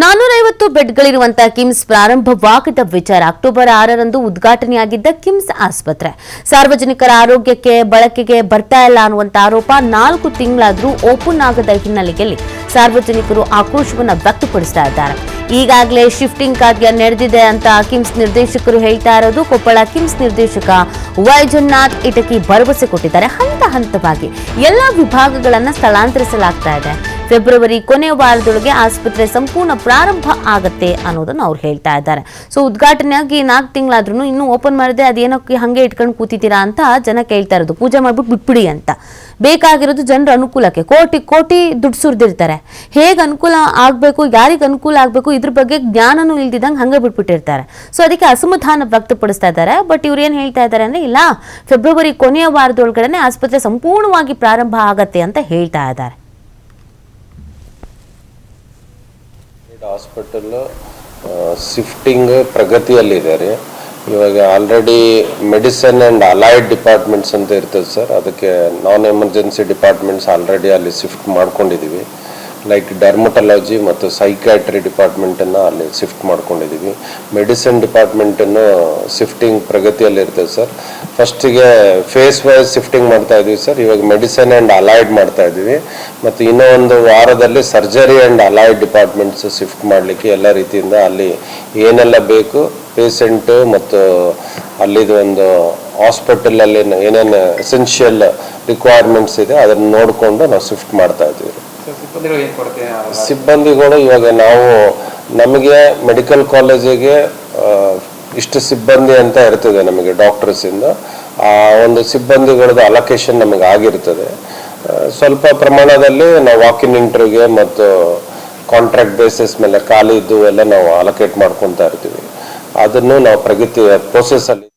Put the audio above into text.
ನಾನೂರೈವತ್ತು ಬೆಡ್ಗಳಿರುವಂತಹ ಕಿಮ್ಸ್ ಪ್ರಾರಂಭವಾಗದ ವಿಚಾರ. ಅಕ್ಟೋಬರ್ ಆರರಂದು ಉದ್ಘಾಟನೆಯಾಗಿದ್ದ ಕಿಮ್ಸ್ ಆಸ್ಪತ್ರೆ. ಸಾರ್ವಜನಿಕರ ಆರೋಗ್ಯಕ್ಕೆ, ಬಳಕೆಗೆ ಬರ್ತಾ ಇಲ್ಲ ಅನ್ನುವಂತ ಆರೋಪ ನಾಲ್ಕು ತಿಂಗಳಾದರೂ ಓಪನ್ ಆಗದ ಹಿನ್ನೆಲೆಯಲ್ಲಿ ಸಾರ್ವಜನಿಕರು ಆಕ್ರೋಶವನ್ನು ವ್ಯಕ್ತಪಡಿಸ್ತಾ ಇದ್ದಾರೆ. ಈಗಾಗಲೇ ಶಿಫ್ಟಿಂಗ್ ಕಾರ್ಯ ನಡೆದಿದೆ ಅಂತ ಕಿಮ್ಸ್ ನಿರ್ದೇಶಕರು ಹೇಳ್ತಾ ಇರೋದು ಕೊಪ್ಪಳ ಕಿಮ್ಸ್ ನಿರ್ದೇಶಕ ವೈಜನಾಥ್ ಇಟಕಿ ಭರವಸೆ ಕೊಟ್ಟಿದ್ದಾರೆ. ಹಂತ ಹಂತವಾಗಿ ಎಲ್ಲ ವಿಭಾಗಗಳನ್ನು ಸ್ಥಳಾಂತರಿಸಲಾಗ್ತಾ ಇದೆ. ಫೆಬ್ರವರಿ ಕೊನೆಯ ವಾರದೊಳಗೆ ಆಸ್ಪತ್ರೆ ಸಂಪೂರ್ಣ ಪ್ರಾರಂಭ ಆಗುತ್ತೆ ಅನ್ನೋದನ್ನು ಅವ್ರು ಹೇಳ್ತಾ ಇದ್ದಾರೆ. ಸೊ ಉದ್ಘಾಟನೆ ಆಗಿ ನಾಲ್ಕು ತಿಂಗಳಾದ್ರೂ ಇನ್ನೂ ಓಪನ್ ಮಾಡಿದೆ ಅದೇನಕ್ಕೆ ಹಂಗೆ ಇಟ್ಕೊಂಡು ಕೂತಿದ್ದೀರಾ ಅಂತ ಜನ ಕೇಳ್ತಾ ಇರೋದು. ಪೂಜೆ ಮಾಡ್ಬಿಟ್ಟು ಬಿಟ್ಬಿಡಿ ಅಂತ. ಬೇಕಾಗಿರೋದು ಜನರ ಅನುಕೂಲಕ್ಕೆ. ಕೋಟಿ ಕೋಟಿ ದುಡ್ಡು ಸುರಿದಿರ್ತಾರೆ. ಹೇಗೆ ಅನುಕೂಲ ಆಗಬೇಕು, ಯಾರಿಗೆ ಅನುಕೂಲ ಆಗಬೇಕು, ಇದ್ರ ಬಗ್ಗೆ ಜ್ಞಾನನೂ ಇಲ್ದಿದ್ದಂಗೆ ಹಂಗೆ ಬಿಟ್ಬಿಟ್ಟಿರ್ತಾರೆ. ಸೊ ಅದಕ್ಕೆ ಅಸಮಾಧಾನ ವ್ಯಕ್ತಪಡಿಸ್ತಾ ಇದ್ದಾರೆ. ಬಟ್ ಇವ್ರು ಏನು ಹೇಳ್ತಾ ಇದ್ದಾರೆ ಅಂದರೆ, ಇಲ್ಲ, ಫೆಬ್ರವರಿ ಕೊನೆಯ ವಾರದೊಳಗಡೆ ಆಸ್ಪತ್ರೆ ಸಂಪೂರ್ಣವಾಗಿ ಪ್ರಾರಂಭ ಆಗತ್ತೆ ಅಂತ ಹೇಳ್ತಾ ಇದ್ದಾರೆ. ಹಾಸ್ಪಿಟಲ್ ಶಿಫ್ಟಿಂಗ್ ರೀ. ಇವಾಗ already medicine and allied departments ಅಂತ ಇರ್ತದೆ ಸರ್ ಅದಕ್ಕೆ ನಾನ್ ಎಮರ್ಜೆನ್ಸಿ ಡಿಪಾರ್ಟ್ಮೆಂಟ್ಸ್ ಆಲ್ರೆಡಿ ಅಲ್ಲಿ ಶಿಫ್ಟ್ ಮಾಡ್ಕೊಂಡಿದ್ದೀವಿ ಲೈಕ್ ಡರ್ಮಟಲಾಜಿ ಮತ್ತು ಸೈಕ್ಯಾಟ್ರಿ ಡಿಪಾರ್ಟ್ಮೆಂಟನ್ನು ಅಲ್ಲಿ ಶಿಫ್ಟ್ ಮಾಡ್ಕೊಂಡಿದ್ದೀವಿ ಮೆಡಿಸಿನ್ ಡಿಪಾರ್ಟ್ಮೆಂಟನ್ನು ಶಿಫ್ಟಿಂಗ್ ಪ್ರಗತಿಯಲ್ಲಿ ಇರ್ತದೆ ಸರ್ ಫಸ್ಟಿಗೆ ಫೇಸ್ ವೈಸ್ ಶಿಫ್ಟಿಂಗ್ ಮಾಡ್ತಾ ಇದ್ದೀವಿ ಸರ್ ಇವಾಗ ಮೆಡಿಸಿನ್ ಆ್ಯಂಡ್ ಅಲೈಡ್ ಮಾಡ್ತಾ ಇದ್ದೀವಿ ಮತ್ತು ಇನ್ನೂ ಒಂದು ವಾರದಲ್ಲಿ surgery and allied departments shift ಮಾಡಲಿಕ್ಕೆ ಎಲ್ಲ ರೀತಿಯಿಂದ ಅಲ್ಲಿ ಏನೆಲ್ಲ ಬೇಕು ಪೇಷೆಂಟು ಮತ್ತು ಅಲ್ಲಿದು ಒಂದು ಹಾಸ್ಪಿಟಲಲ್ಲಿ ಏನೇನು ಎಸೆನ್ಷಿಯಲ್ ರಿಕ್ವೈರ್ಮೆಂಟ್ಸ್ ಇದೆ, ಅದನ್ನು ನೋಡಿಕೊಂಡು ನಾವು ಶಿಫ್ಟ್ ಮಾಡ್ತಾ ಇದ್ದೀವಿ ಸಿಬ್ಬಂದಿಗಳು ಇವಾಗ ನಾವು ನಮಗೆ ಮೆಡಿಕಲ್ ಕಾಲೇಜಿಗೆ ಇಷ್ಟು ಸಿಬ್ಬಂದಿ ಅಂತ ಇರ್ತದೆ ನಮಗೆ ಡಾಕ್ಟರ್ಸಿಂದ ಆ ಒಂದು ಸಿಬ್ಬಂದಿಗಳದ್ದು ಅಲೋಕೇಶನ್ ನಮಗೆ ಆಗಿರ್ತದೆ. ಸ್ವಲ್ಪ ಪ್ರಮಾಣದಲ್ಲಿ ನಾವು ವಾಕಿನ್ ಇಂಟರ್ವ್ಯೂಗೆ ಮತ್ತು ಕಾಂಟ್ರಾಕ್ಟ್ ಬೇಸಿಸ್ ಮೇಲೆ ಖಾಲಿ ಇದ್ದು ಎಲ್ಲ ನಾವು ಅಲೋಕೇಟ್ ಮಾಡ್ಕೊತಾ ಇರ್ತೀವಿ. ಅದನ್ನು ನಾವು ಪ್ರಗತಿ ಪ್ರೋಸೆಸ್ ಅಲ್ಲಿ